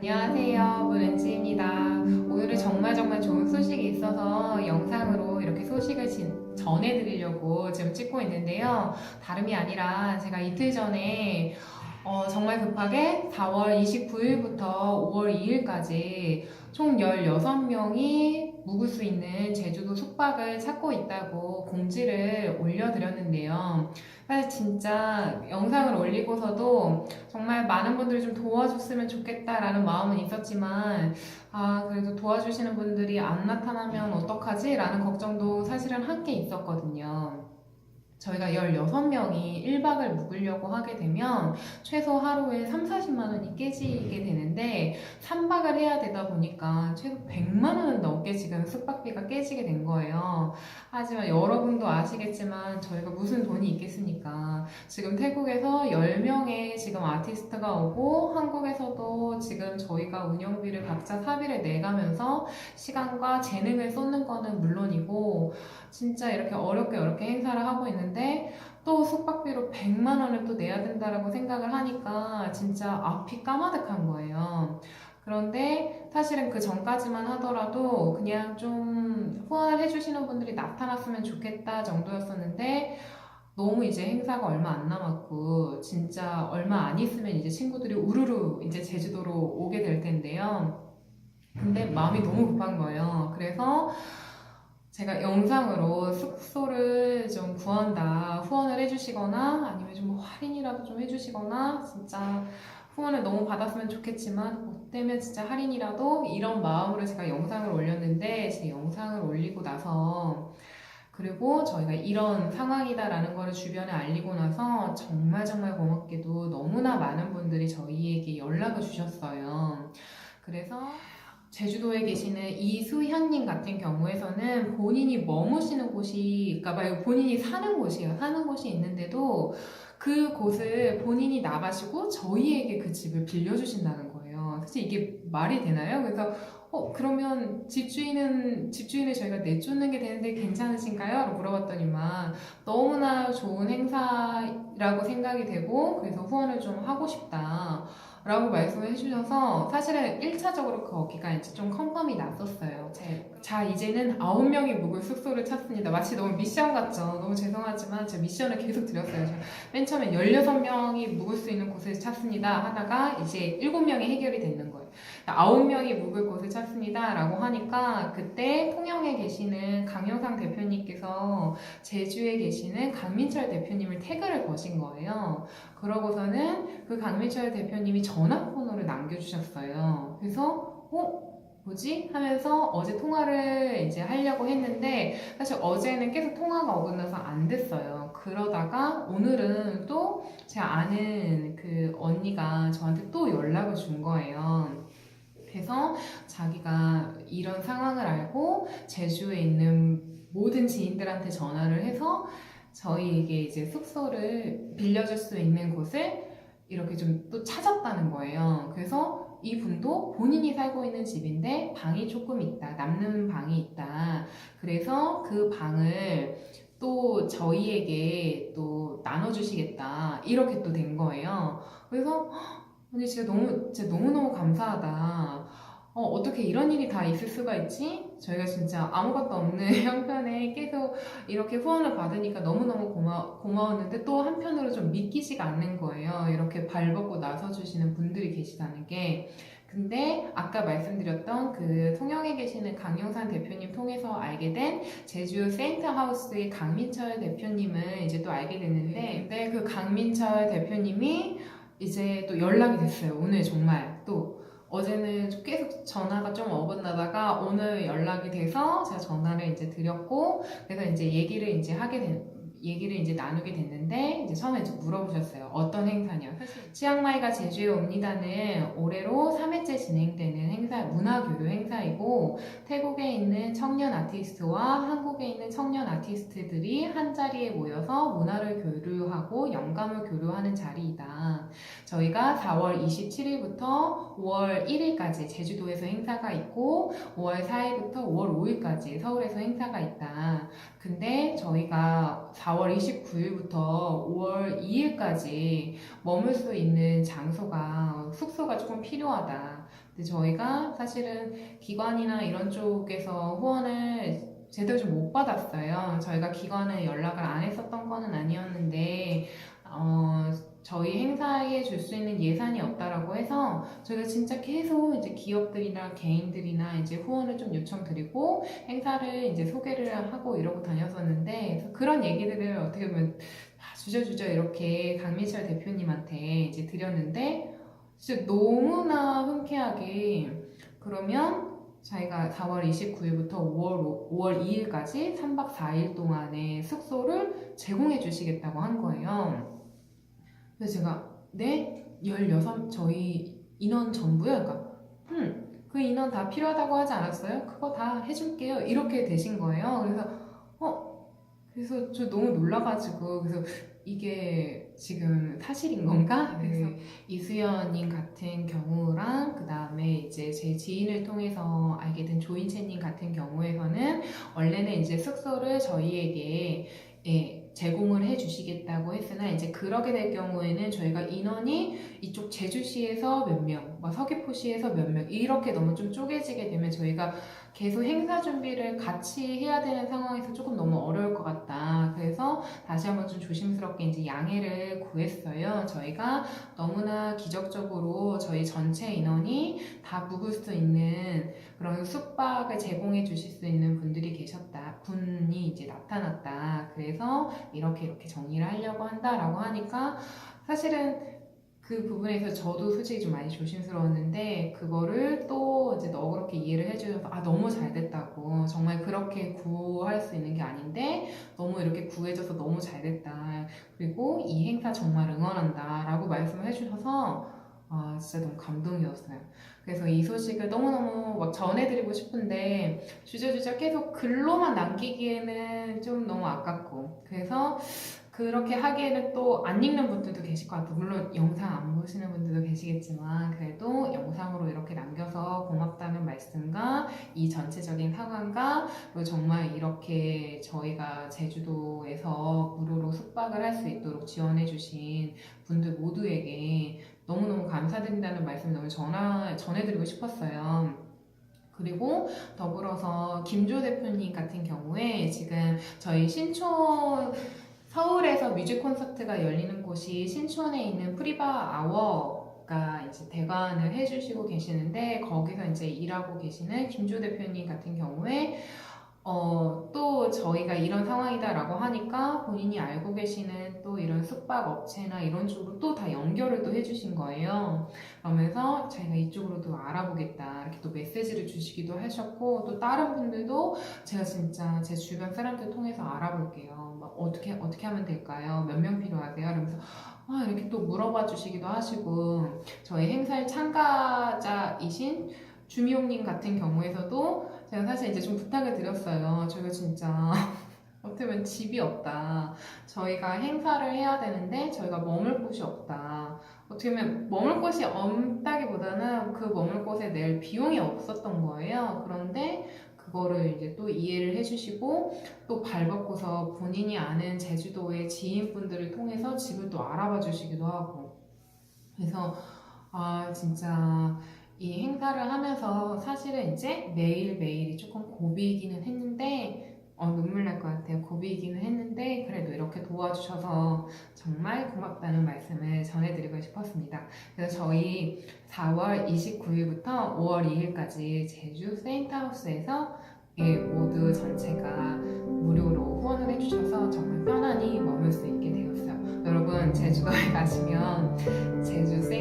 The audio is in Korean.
안녕하세요. 문은지입니다. 오늘은 정말 정말 좋은 소식이 있어서 영상으로 이렇게 소식을 진- 전해드리려고 지금 찍고 있는데요. 다름이 아니라 제가 이틀 전에 어, 정말 급하게 4월 29일부터 5월 2일까지 총 16명이 묵을 수 있는 제주도 숙박을 찾고 있다고 공지를 올려드렸는데요. 사실 진짜 영상을 올리고서도 정말 많은 분들이 좀 도와줬으면 좋겠다라는 마음은 있었지만, 아, 그래도 도와주시는 분들이 안 나타나면 어떡하지? 라는 걱정도 사실은 함께 있었거든요. 저희가 16명이 1박을 묵으려고 하게 되면 최소 하루에 3, 40만 원이 깨지게 되는데 3박을 해야 되다 보니까 최소 100만 원은 넘게 지금 숙박비가 깨지게 된 거예요. 하지만 여러분도 아시겠지만 저희가 무슨 돈이 있겠습니까? 지금 태국에서 10명의 지금 아티스트가 오고 한국에서도 지금 저희가 운영비를 각자 사비를 내가면서 시간과 재능을 쏟는 거는 물론이고 진짜 이렇게 어렵게 어렵게 행사를 하고 있는 데 또 숙박비로 100만 원을 또 내야 된다라고 생각을 하니까 진짜 앞이 까마득한 거예요. 그런데 사실은 그 전까지만 하더라도 그냥 좀 후원을 해주시는 분들이 나타났으면 좋겠다 정도였었는데 너무 이제 행사가 얼마 안 남았고 진짜 얼마 안 있으면 이제 친구들이 우르르 이제 제주도로 오게 될 텐데요. 근데 마음이 너무 급한 거예요. 그래서 제가 영상으로 숙소를 좀 구한다 후원을 해주시거나 아니면 좀 할인이라도 좀 해주시거나 진짜 후원을 너무 받았으면 좋겠지만 못 되면 진짜 할인이라도 이런 마음으로 제가 영상을 올렸는데 제 영상을 올리고 나서 그리고 저희가 이런 상황이다라는 거를 주변에 알리고 나서 정말 정말 고맙게도 너무나 많은 분들이 저희에게 연락을 주셨어요. 그래서 제주도에 계시는 이수현님 같은 경우에서는 본인이 머무시는 곳이, 그러니까 말 본인이 사는 곳이에요. 사는 곳이 있는데도 그 곳을 본인이 나가시고 저희에게 그 집을 빌려주신다는 거예요. 사실 이게 말이 되나요? 그래서 어 그러면 집주인은 집주인을 저희가 내쫓는 게 되는데 괜찮으신가요? 라고 물어봤더니만 너무나 좋은 행사라고 생각이 되고 그래서 후원을 좀 하고 싶다. 라고 말씀을 해주셔서 사실은 1차적으로 거기가 이제 좀 컨펌이 났었어요. 제, 자, 이제는 9명이 묵을 숙소를 찾습니다. 마치 너무 미션 같죠? 너무 죄송하지만 제가 미션을 계속 드렸어요. 맨 처음에 16명이 묵을 수 있는 곳을 찾습니다. 하다가 이제 7명이 해결이 되는 거예요. 9명이 묵을 곳을 찾습니다. 라고 하니까 그때 통영에 계시는 강영상 대표님께서 제주에 계시는 강민철 대표님을 태그를 거신 거예요. 그러고서는 그 강민철 대표님이 전화번호를 남겨주셨어요. 그래서, 어? 뭐지? 하면서 어제 통화를 이제 하려고 했는데, 사실 어제는 계속 통화가 어긋나서 안 됐어요. 그러다가 오늘은 또제 아는 그 언니가 저한테 또 연락을 준 거예요. 그래서 자기가 이런 상황을 알고 제주에 있는 모든 지인들한테 전화를 해서 저희에게 이제 숙소를 빌려줄 수 있는 곳을 이렇게 좀 또 찾았다는 거예요. 그래서 이분도 본인이 살고 있는 집인데 방이 조금 있다. 남는 방이 있다. 그래서 그 방을 또 저희에게 또 나눠주시겠다. 이렇게 또 된 거예요. 그래서 언니 진짜 너무 진짜 너무너무 감사하다. 어, 어떻게 이런 일이 다 있을 수가 있지? 저희가 진짜 아무것도 없는 형편에 계속 이렇게 후원을 받으니까 너무너무 고마, 고마웠는데 또 한편으로 좀 믿기지가 않는 거예요. 이렇게 발벗고 나서주시는 분들이 계시다는 게. 근데 아까 말씀드렸던 그 통영에 계시는 강영산 대표님 통해서 알게 된 제주 세인트하우스의 강민철 대표님을 이제 또 알게 됐는데 근데 그 강민철 대표님이 이제 또 연락이 됐어요. 오늘 정말 또 어제는 좀 계속 전화가 좀 어긋나다가 오늘 연락이 돼서 제가 전화를 이제 드렸고 그래서 이제 얘기를 이제 하게 된 얘기를 이제 나누게 됐는데 이제 처음에 이제 물어보셨어요. 어떤 행사냐? 치앙마이가 제주에 옵니다는 올해로 3회째 진행되는 행사 문화교류 행사이고 태국에 있는 청년 아티스트와 한국에 있는 청년 아티스트들이 한 자리에 모여서 문화를 교류하고 영감을 교류하는 자리이다. 저희가 4월 27일부터 5월 1일까지 제주도에서 행사가 있고 5월 4일부터 5월 5일까지 서울에서 행사가 있다. 근데 저희가 4월 29일부터 5월 2일까지 머물 수 있는 장소가 숙소가 조금 필요하다. 근데 저희가 사실은 기관이나 이런 쪽에서 후원을 제대로 좀 못 받았어요. 저희가 기관에 연락을 안 했었던 거는 아니었는데, 어, 저희 행사에 줄 수 있는 예산이 없다라고 해서 저희가 진짜 계속 이제 기업들이나 개인들이나 이제 후원을 좀 요청드리고 행사를 이제 소개를 하고 이러고 다녔었는데 그런 얘기들을 어떻게 보면 다 주저주저 이렇게 강민철 대표님한테 이제 드렸는데 진짜 너무나 흔쾌하게 그러면 저희가 4월 29일부터 5월, 5월 2일까지 3박 4일 동안의 숙소를 제공해 주시겠다고 한 거예요. 그래서 제가 네? 16 저희 인원 전부요? 그러니까 음, 그 인원 다 필요하다고 하지 않았어요? 그거 다 해줄게요. 이렇게 되신 거예요. 그래서 어 그래서 저 너무 놀라가지고 그래서 이게 지금 사실인 건가? 그래서 이수연님 같은 경우랑 그 다음에 이제 제 지인을 통해서 알게 된 조인채님 같은 경우에서는 원래는 이제 숙소를 저희에게 예, 제공을 해주시겠다고 했으나 이제 그러게 될 경우에는 저희가 인원이 이쪽 제주시에서 몇 명, 뭐 서귀포시에서 몇 명 이렇게 너무 좀 쪼개지게 되면 저희가 계속 행사 준비를 같이 해야 되는 상황에서 조금 너무 어려울 것 같다. 그래서 다시 한번 좀 조심스럽게 이제 양해를 구했어요. 저희가 너무나 기적적으로 저희 전체 인원이 다 묵을 수 있는 그런 숙박을 제공해 주실 수 있는 분들이 계셨다. 분이 이제 나타났다. 그래서 이렇게 이렇게 정리를 하려고 한다라고 하니까 사실은 그 부분에서 저도 솔직히 좀 많이 조심스러웠는데 그거를 또 이제 너그럽게 이해를 해주셔서 아 너무 잘 됐다고 정말 그렇게 구할 수 있는 게 아닌데 너무 이렇게 구해줘서 너무 잘 됐다 그리고 이 행사 정말 응원한다 라고 말씀을 해주셔서 아 진짜 너무 감동이었어요. 그래서 이 소식을 너무너무 막 전해드리고 싶은데 주저주저 계속 글로만 남기기에는 좀 너무 아깝고. 그래서 그렇게 하기에는 또 안 읽는 분들도 계실 것 같아요. 물론 영상 안 보시는 분들도 계시겠지만 그래도 영상으로 이렇게 남겨서 고맙다는 말씀과 이 전체적인 상황과 그리고 정말 이렇게 저희가 제주도에서 무료로 숙박을 할 수 있도록 지원해 주신 분들 모두에게 너무너무 감사드린다는 말씀 너무 전화, 전해드리고 싶었어요. 그리고 더불어서 김조 대표님 같은 경우에 지금 저희 신촌 서울에서 뮤직 콘서트가 열리는 곳이 신촌에 있는 프리바 아워가 이제 대관을 해주시고 계시는데 거기서 이제 일하고 계시는 김조 대표님 같은 경우에 어, 또 저희가 이런 상황이다라고 하니까 본인이 알고 계시는 또 이런 숙박 업체나 이런 쪽으로 또 다 연결을 또 해주신 거예요. 그러면서 저희가 이쪽으로도 알아보겠다 이렇게 또 메시지를 주시기도 하셨고 또 다른 분들도 제가 진짜 제 주변 사람들 통해서 알아볼게요. 막 어떻게 어떻게 하면 될까요? 몇 명 필요하세요? 이러면서 아, 이렇게 또 물어봐 주시기도 하시고 저희 행사에 참가자이신 주미용님 같은 경우에서도 제가 사실 이제 좀 부탁을 드렸어요. 저희가 진짜 어떻게 보면 집이 없다. 저희가 행사를 해야 되는데 저희가 머물 곳이 없다. 어떻게 보면 머물 곳이 없다기보다는 그 머물 곳에 낼 비용이 없었던 거예요. 그런데 그거를 이제 또 이해를 해주시고 또 발벗고서 본인이 아는 제주도의 지인분들을 통해서 집을 또 알아봐 주시기도 하고 그래서 아 진짜 이 행사를 하면서 사실은 이제 매일매일이 조금 고비이기는 했는데 어, 눈물 날 것 같아요. 고비이기는 했는데 그래도 이렇게 도와주셔서 정말 고맙다는 말씀을 전해드리고 싶었습니다. 그래서 저희 4월 29일부터 5월 2일까지 제주 세인트하우스에서 예, 모두 전체가 무료로 후원을 해주셔서 정말 편안히 머물 수 있게 되었어요. 여러분 제주도에 가시면 제주 세인트하우스